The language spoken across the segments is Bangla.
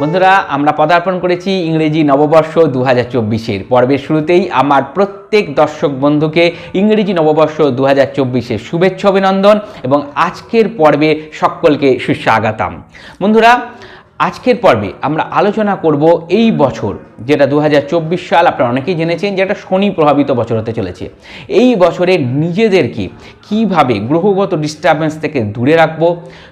বন্ধুরা, আমরা পদার্পণ করেছি ইংরেজি নববর্ষ দু হাজার চব্বিশের পর্বের শুরুতেই। আমার প্রত্যেক দর্শক বন্ধুকে ইংরেজি নববর্ষ দু হাজার চব্বিশের শুভেচ্ছা, অভিনন্দন এবং আজকের পর্বে সকলকে সুস্বাগতম। বন্ধুরা আজকের পর্বে আমরা আলোচনা করব এই বছর, যেটা দু হাজার চব্বিশ সাল আপনারা অনেকেই জেনেছেন, যেটা শনি প্রভাবিত বছর হতে চলেছে। এই বছরে নিজেদেরকে কীভাবে গ্রহগত ডিস্টারবেন্স থেকে দূরে রাখব,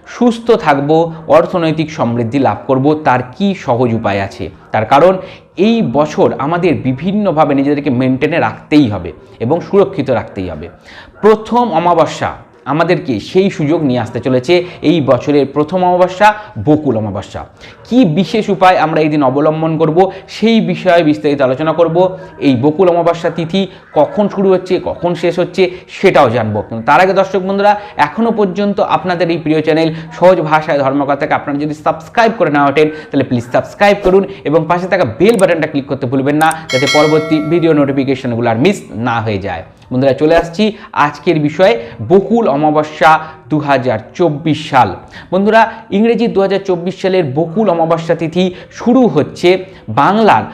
সুস্থ থাকব, অর্থনৈতিক সমৃদ্ধি লাভ করব, তার কি সহজ উপায় আছে? তার কারণ, এই বছর আমাদের বিভিন্নভাবে নিজেদেরকে মেনটেনে রাখতেই হবে এবং সুরক্ষিত রাখতেই হবে। প্রথম অমাবস্যা আমাদেরকে সেই সুযোগ নিয়ে আসতে চলেছে এই বছরের প্রথম অমাবস্যা, বকুল অমাবস্যা। কি বিশেষ উপায় আমরা এই দিন অবলম্বন করব, সেই বিষয়ে বিস্তারিত আলোচনা করব। এই বকুল অমাবস্যা তিথি কখন শুরু হচ্ছে, কখন শেষ হচ্ছে, সেটাও জানব। কিন্তু তার আগে দর্শক বন্ধুরা এখনও পর্যন্ত আপনাদের এই প্রিয় চ্যানেল সহজ ভাষায় ধর্মকথাকে আপনারা যদি সাবস্ক্রাইব করে না ওঠেন, তাহলে প্লিজ সাবস্ক্রাইব করুন এবং পাশে থাকা বেল বাটনটা ক্লিক করতে ভুলবেন না, যাতে পরবর্তী ভিডিও নোটিফিকেশনগুলো আর মিস না হয়ে যায়। বন্ধুরা, চলে আসছি আজকের বিষয়ে বকুল অমাবস্যা দু হাজার চব্বিশ সাল। বন্ধুরা, ইংরেজি দু হাজার চব্বিশ সালের বকুল অমাবস্যা তিথি শুরু হচ্ছে বাংলার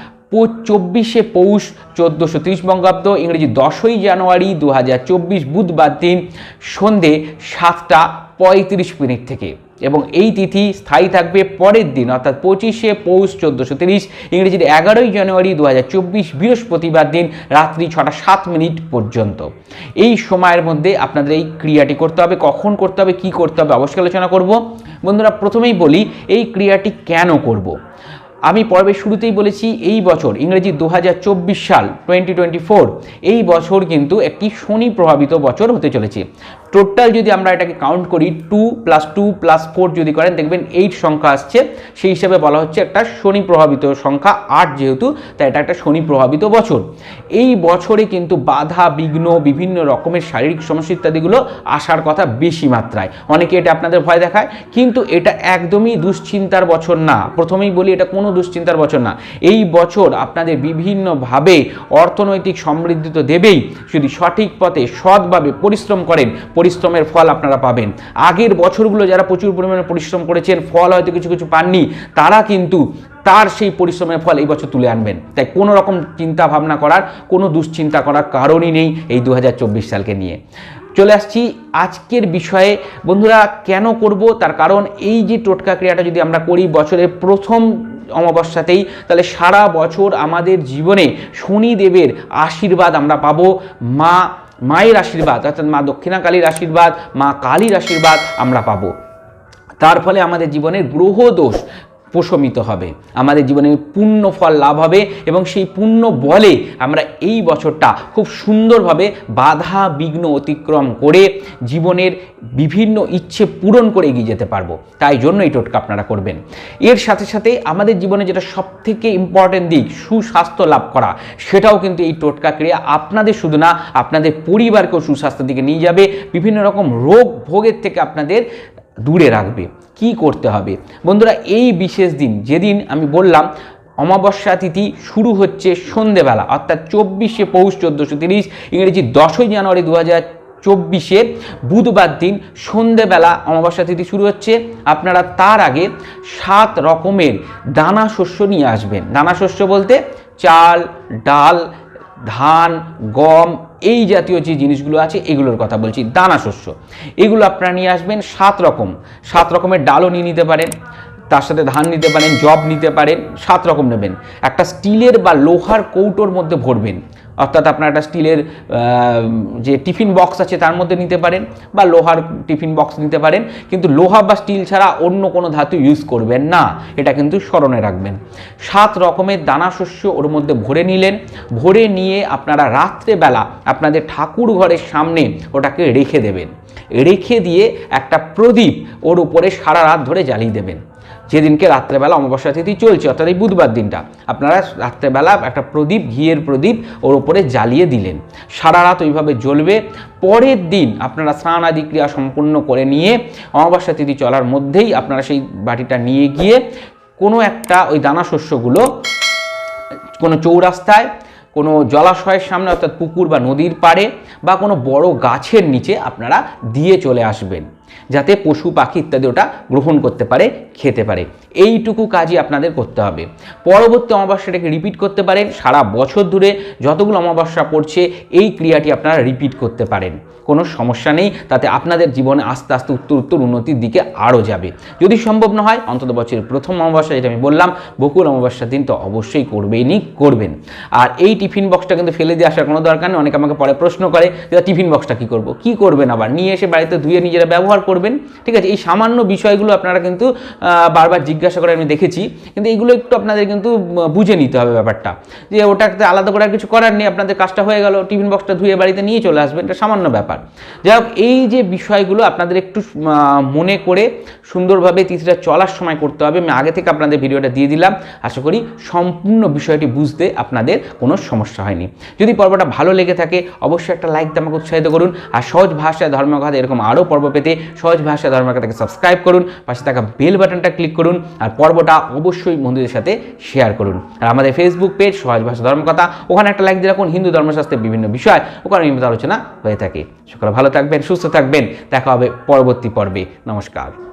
চব্বিশে পৌষ চোদ্দোশো তিরিশ বঙ্গাব্দ, ইংরেজি দশই জানুয়ারি দু হাজার চব্বিশ বুধবার দিন সন্ধে সাতটা পঁয়ত্রিশ মিনিট থেকে। এবং এই তিথি স্থায়ী থাকবে পরের দিন, অর্থাৎ পঁচিশে পৌষ চোদ্দোশো তিরিশ, ইংরেজির এগারোই জানুয়ারি দু হাজার চব্বিশ বৃহস্পতিবার দিন, রাত্রি ছটা সাত মিনিট পর্যন্ত। এই সময়ের মধ্যে আপনাদের এই ক্রিয়াটি করতে হবে, কখন করতে হবে, কি করতে হবে, অবশ্যই আলোচনা করব। বন্ধুরা, প্রথমেই বলি, এই ক্রিয়াটি কেন করব। আমি পর্বের শুরুতেই বলেছি, এই বছর, ইংরেজি দু হাজার চব্বিশ সাল টোয়েন্টি এই বছর কিন্তু একটি শনি প্রভাবিত বছর হতে চলেছে। টোটাল যদি আমরা এটাকে কাউন্ট করি two plus two plus four যদি করেন, দেখবেন এইট সংখ্যা আসছে। সেই হিসাবে বলা হচ্ছে একটা শনি প্রভাবিত সংখ্যা আট যেহেতু, তাই এটা একটা শনি প্রভাবিত বছর। এই বছরে কিন্তু বাধা, বিঘ্ন, বিভিন্ন রকমের শারীরিক সমস্যা ইত্যাদিগুলো আসার কথা বেশি মাত্রায়। অনেকে এটা আপনাদের ভয় দেখায়, কিন্তু এটা একদমই দুশ্চিন্তার বছর না। প্রথমেই বলি, এটা কোনো দুশ্চিন্তার বছর না। এই বছর আপনাদের বিভিন্নভাবে অর্থনৈতিক সমৃদ্ধি তো দেবেই। যদি সঠিক পথে সৎভাবে পরিশ্রম করেন পরিশ্রমের ফল আপনারা পাবেন। আগের বছরগুলো যারা প্রচুর পরিমাণে পরিশ্রম করেছেন, ফল হয়তো কিছু কিছু পাননি, তারা কিন্তু তার সেই পরিশ্রমের ফল এই বছর তুলে আনবেন। তাই কোনো রকম চিন্তা ভাবনা করার, কোনো দুশ্চিন্তা করার কারণই নেই এই দু হাজার চব্বিশ সালকে নিয়ে। চলে আসছি আজকের বিষয়ে। বন্ধুরা, কেন করব? তার কারণ এই যে টোটকা ক্রিয়াটা যদি আমরা করি, বছরের প্রথম অমাবস্যাতেই, তাহলে সারা বছর আমাদের জীবনে শনিদেবের আশীর্বাদ আমরা পাবো। মা মায়ের আশীর্বাদ, অর্থাৎ মা দক্ষিণা কালীর আশীর্বাদ, মা কালীর আশীর্বাদ আমরা পাবো। তার ফলে আমাদের জীবনের গ্রহ দোষ প্রশমিত হবে। আমাদের জীবনে পূর্ণ ফল লাভ হবে এবং সেই পূর্ণ বলে আমরা এই বছরটা খুব সুন্দরভাবে বাধা বিঘ্ন অতিক্রম করে জীবনের বিভিন্ন ইচ্ছে পূরণ করে এগিয়ে যেতে পারব। তাই জন্য এই টোটকা আপনারা করবেন। এর সাথে সাথে আমাদের জীবনে যেটা সবথেকে ইম্পর্টেন্ট দিক, সুস্বাস্থ্য লাভ করা, সেটাও কিন্তু এই টোটকা ক্রিয়া আপনাদের শুধু না, আপনাদের পরিবারকেও সুস্বাস্থ্যের দিকে নিয়ে যাবে। বিভিন্ন রকম রোগ ভোগের থেকে আপনাদের দূরে রাখবে। কি করতে হবে? বন্ধুরা, এই বিশেষ দিন, যেদিন আমি বললাম, অমাবস্যা তিথি শুরু হচ্ছে সন্ধেবেলা, অর্থাৎ চব্বিশে পৌষ চোদ্দোশো তিরিশ, ইংরেজি দশই জানুয়ারি দু হাজার চব্বিশে বুধবার দিন সন্ধেবেলা অমাবস্যা তিথি শুরু হচ্ছে। আপনারা তার আগে সাত রকমের দানা শস্য নিয়ে আসবেন। দানা শস্য বলতে চাল, ডাল ধান, গম এই জাতীয় যে জিনিসগুলো আছে এগুলোর কথা বলছি, দানা শস্য। এগুলো আপনারা নিয়ে আসবেন সাত রকম। সাত রকমের ডালও নিয়ে নিতে পারেন, তার সাথে ধান নিতে পারেন জব নিতে পারেন, সাত রকম নেবেন। একটা স্টিলের বা লোহার কৌটোর মধ্যে ভরবেন। অর্থাৎ আপনার একটা স্টিলের যে টিফিন বক্স আছে তার মধ্যে নিতে পারেন বা লোহার টিফিন বক্স নিতে পারেন, কিন্তু লোহা বা স্টিল ছাড়া অন্য কোনো ধাতু ইউজ করবেন না। এটা কিন্তু স্মরণে রাখবেন। সাত রকমের দানা শস্য ওর মধ্যে ভরে নিলেন। ভরে নিয়ে আপনারা রাত্রেবেলা আপনাদের ঠাকুর ঘরের সামনে ওটাকে রেখে দেবেন। রেখে দিয়ে একটা প্রদীপ ওর উপরে সারা রাত ধরে জ্বালিয়ে দেবেন। যেদিনকে রাত্রেবেলা অমাবস্যা তিথি চলছে, অর্থাৎ এই বুধবার দিনটা, আপনারা রাত্রেবেলা একটা প্রদীপ, ঘিয়ের প্রদীপ ওর ওপরে জ্বালিয়ে দিলেন। সারা রাত ওইভাবে জ্বলবে। পরের দিন আপনারা স্নান আদি ক্রিয়া সম্পূর্ণ করে নিয়ে অমাবস্যা তিথি চলার মধ্যেই আপনারা সেই বাটিটা নিয়ে গিয়ে কোনো একটা ওই দানা শস্যগুলো কোনো চৌরাস্তায়, কোনো জলাশয়ের সামনে, অর্থাৎ পুকুর বা নদীর পাড়ে বা কোনো বড় গাছের নিচে আপনারা দিয়ে চলে আসবেন। যাতে পশু, পাখি ইত্যাদি ওটা গ্রহণ করতে পারে, খেতে পারে। এইটুকু কাজই আপনাদের করতে হবে। পরবর্তী অমাবস্যাটাকে রিপিট করতে পারেন। সারা বছর ধরে যতগুলো অমাবস্যা পড়ছে, এই ক্রিয়াটি আপনারা রিপিট করতে পারেন। কোনো সমস্যা নেই। তাতে আপনাদের জীবনে আস্তে আস্তে উত্তর উত্তর উন্নতির দিকে আরও যাবে। যদি সম্ভব না হয়, অন্তত বছরের প্রথম অমাবস্যা, যেটা আমি বললাম, বকুল অমাবস্যার দিন তো অবশ্যই করবেনই করবেন। আর এই টিফিন বক্সটা কিন্তু ফেলে দিয়ে আসার কোনো দরকার নেই। অনেকে আমাকে পরে প্রশ্ন করে যে টিফিন বক্সটা কী করব? কী করবেন আবার? নিয়ে এসে বাড়িতে ধুয়ে নিজেরা ব্যবহার করবেন। ঠিক আছে, এই সামান্য বিষয়গুলো আপনারা কিন্তু বারবার জিজ্ঞাসা করে আমি দেখেছি। কিন্তু এইগুলো একটু আপনাদের কিন্তু বুঝে নিতে হবে ব্যাপারটা। যে ওটাতে আলাদা করে কিছু করার নেই, আপনাদের কাজটা হয়ে গেল, টিফিন বক্সটা ধুয়ে বাড়িতে নিয়ে চলে আসবেন, এটা সামান্য ব্যাপার। যাই হোক, এই যে বিষয়গুলো আপনাদের একটু মনে করে সুন্দরভাবে তিথিটা চলার সময় করতে হবে, আমি আগে থেকে আপনাদের ভিডিওটা দিয়ে দিলাম। আশা করি সম্পূর্ণ বিষয়টি বুঝতে আপনাদের কোনো সমস্যা হয়নি। যদি পর্বটা ভালো লেগে থাকে, অবশ্যই একটা লাইক দিয়ে আমাকে উৎসাহিত করুন। আর সহজ ভাষায় ধর্মকথা এরকম আরও পর্ব পেতে সহজ ভাষা ধর্মকথাকে সাবস্ক্রাইব করুন, পাশে থাকা বেল বাটনটা ক্লিক করুন, আর পর্বটা অবশ্যই বন্ধুদের সাথে শেয়ার করুন। আর আমাদের ফেসবুক পেজ সহজ ভাষা ধর্মকথা ওখানে একটা লাইক দিয়ে রাখুন, হিন্দু ধর্মশাস্ত্রের বিভিন্ন বিষয়, ওখানে নিয়মিত আলোচনা হয়ে থাকে। সকলে ভালো থাকবেন, সুস্থ থাকবেন, দেখা হবে পরবর্তী পর্বে। নমস্কার।